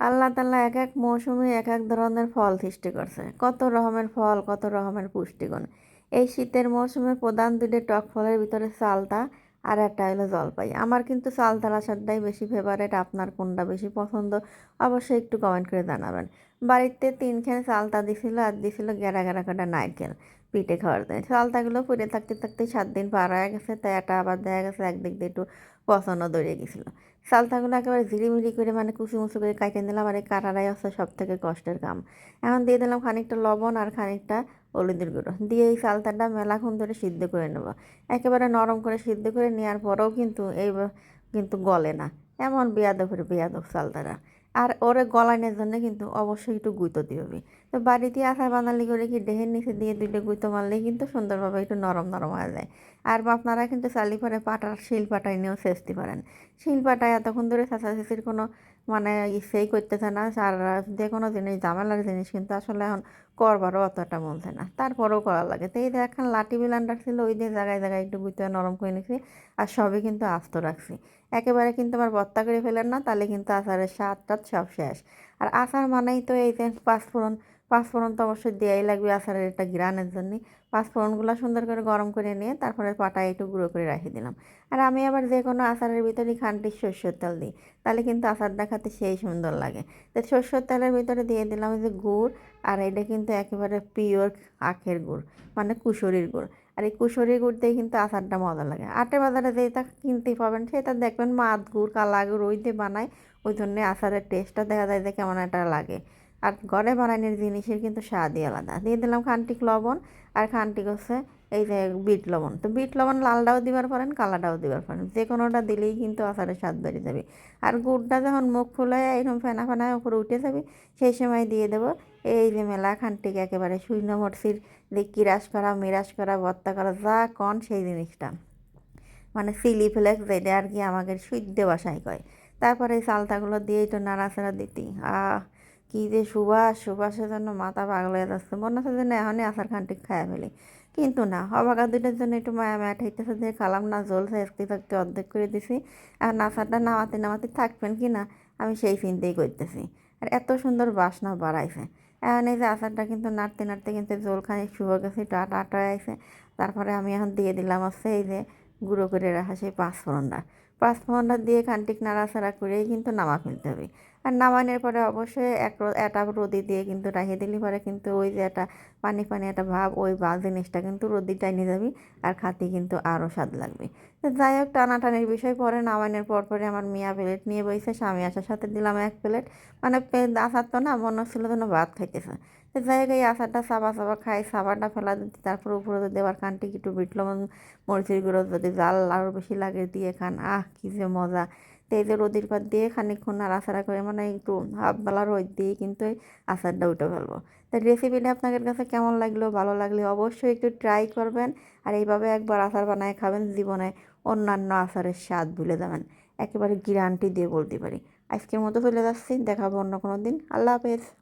আল্লাহ তাল্লাহ এক এক মৌসুমে এক এক ধরনের ফল সৃষ্টি করছে। কত রকমের ফল, কত রকমের পুষ্টিগুণ। এই শীতের মৌসুমে প্রধান দুটি টক ফলের ভিতরে চালতা আর একটা হলো জলপাই। আমার কিন্তু চালতার আসারটাই বেশি ফেভারেট আপনার কোনটা বেশি পছন্দ অবশ্যই একটু কমেন্ট করে জানাবেন। বাড়িতে তিনখানে চালতা দিছিল আর দিছিল গেরা গেরা কাটা নারকেল পিঠে খাওয়ার জন্য। চালতাগুলো পুড়ে থাকতে থাকতে সাত দিন পার হয়ে গেছে, তাই এটা আবার দেখা গেছে, একদিক দিয়ে একটু পছন্দ দৌড়ে গেছিল। চালতাগুলো একেবারে ঝিরিমিরি করে মানে কুচি মুচু করে কাইটে দিলাম আর এই কাটারাই হচ্ছে সব থেকে কষ্টের কাম। এখন দিয়ে দিলাম খানিকটা লবণ আর খানিকটা হলুদের গুঁড়ো। দিয়ে এই চালতাটা মেলাক্ষণ ধরে সিদ্ধ করে নেব। একেবারে নরম করে সিদ্ধ করে নেওয়ার পরেও কিন্তু এই কিন্তু গলে না। এমন বেয়াদফের বেয়াদফ চালতারা আর ওরে গলানোর জন্য কিন্তু অবশ্যই একটু গুঁতো হবে তো বাড়িতে আচার বানালি করে কি ডেহের নিচে দিয়ে দুইটা গুঁতো মারলে কিন্তু সুন্দরভাবে একটু নরম নরম হয়ে যায়। আর আপনারা কিন্তু চালি পরে পাটার শিল পাটায় নিয়েও সেচতে পারেন। শিল পাটায় এতক্ষণ ধরে চেঁচাচেচির কোনো মানে সেই করতেছে না আর যে কোনো জিনিস, ঝামেলার জিনিস কিন্তু আসলে এখন করবারও অতটা মনছে না। তারপরেও করা লাগে। তো এই এখন লাঠি বিলান্ডার ছিল ওই দিয়ে জায়গায় জায়গায় একটু বুঝতে নরম করে নিছি আর সবই কিন্তু আস্ত রাখছি। একেবারে কিন্তু আমার বত্তা করে ফেলেন না, তাহলে কিন্তু আচারের স্বাদ টাদ সব শেষ। আর আচার মানেই তো এই যে পাঁচফোড়ন পাঁচফোড়ন তো অবশ্যই দেওয়াই লাগবে আচারের একটা গ্রানের জন্য। পাঁচফোড়নগুলো সুন্দর করে গরম করে নিয়ে তারপরে পাটায় একটু গুঁড়ো করে রেখে দিলাম। আর আমি আবার যে কোনো আচারের ভিতরে খানটি সর্ষের তেল দিই, তাহলে কিন্তু আচারটা খেতে সেই সুন্দর লাগে। তো সর্ষের তেলের ভিতরে দিয়ে দিলাম যে গুড়, আর এটা কিন্তু একেবারে পিওর আখের গুড় মানে কুশরির গুড়। আর এই কুশরি গুড় দিয়ে কিন্তু আচারটা মজা লাগে। আটে বাজারে যেটা কিনতে পাবেন, সেটা দেখবেন মাত গুড় কালা গুড় ওই দিয়ে বানায়, ওই জন্যে আচারের টেস্টটা দেখা যায় যে কেমন একটা লাগে। আর ঘরে বানানোর জিনিসের কিন্তু স্বাদই আলাদা। দিয়ে দিলাম খানটিক লবণ আর খানটিক হচ্ছে এই যে বিট লবণ। তো বিট লবণ লালটাও দিবার পারেন, কালাটাও দিবার পারেন। যে কোনোটা দিলেই কিন্তু আচারের স্বাদ বেড়ে যাবে। আর গুড়টা যখন মুখ ফুলায় এরকম ফেনা ফেনায় উপরে উঠে যাবে, সেই সময় দিয়ে দেবো এই যে মেলা খানটিক একেবারে শূন্য মরসির যে কিরাস করা, মিরাস করা ভর্তা করা, যা কন সেই জিনিসটা। মানে সিলি ফ্লেক্স যেটা আর কি আমাকে শুদ্ধ বাসায় কয়। তারপরে এই চালতাগুলো দিয়ে একটু নাড়াচাড়া দিতি আহ কী যে সুবাস সুবাসের জন্য মাথা পাগল হয়ে যাচ্ছে। মনে হচ্ছে যে না এখনই আসার খানটি খায়া ফেলি। কিন্তু না অবাকা দুইটার জন্য একটু মায়া মায়া ঠাইতেছে যে খালাম না, জল থাকতে থাকতে অর্ধেক করে দিছি। আর নাচারটা নামাতে নামাতে থাকবেন কি না, আমি সেই চিন্তাই করতেছি। আর এত সুন্দর বাসনা বাড়াইছে। এখন এই যে আচারটা কিন্তু নাড়তে নাড়তে কিন্তু জল খানি শুয়ে গেছে একটু আটা আটা আইছে তারপরে আমি এখন দিয়ে দিলাম হচ্ছে এই যে গুঁড়ো করে রাখা সেই পাঁচ পাঁচফোড়নটা পাঁচফোড়নটা দিয়ে খানটিক নাড়াচাড়া করেই কিন্তু নামা ফেলতে হবে। আর নামানোর পরে অবশ্যই এক একটা রোদি দিয়ে কিন্তু রাখিয়ে দিলে পরে কিন্তু ওই যে একটা পানি পানি একটা ভাব, ওই বা জিনিসটা কিন্তু রদি টাইনে যাবি আর খাতে কিন্তু আরও স্বাদ লাগবে। তো যাই হোক, টানাটানির বিষয় পরে নামানোর পর পরে আমার মিয়া প্লেট নিয়ে বইছে, স্বামী আসার সাথে দিলাম এক প্লেট। মানে আসার তো না, মনে হচ্ছিল যেন ভাত খাইতেছে। তো যাই হোক, এই আচারটা সাবা সাবা খাই সাবাটা ফেলা দিতে তারপর উপরে দেওয়ার খানটি একটু বিট মরিচের গুঁড়ো যদি জাল আরও বেশি লাগে দিয়ে খান, আহ! কী যে মজা। তেজে রোদির পাত দিয়ে খানিকক্ষণ নাড়াচাড়া করে মানে একটু হাফবেলা রোদ দিয়ে কিন্তু এই আচারটা উঠে ফেলব। তো রেসিপিটা আপনাদের কাছে কেমন লাগল, ভালো লাগলে অবশ্যই একটু ট্রাই করবেন আর এইভাবে একবার আচার বানায় খাবেন জীবনে অন্যান্য আচারের স্বাদ ভুলে যাবেন। একেবারে গ্যারান্টি দিয়ে বলতে পারি। আজকের মতো চলে যাচ্ছি, দেখাবো অন্য কোনো দিন। আল্লাহ হাফেজ।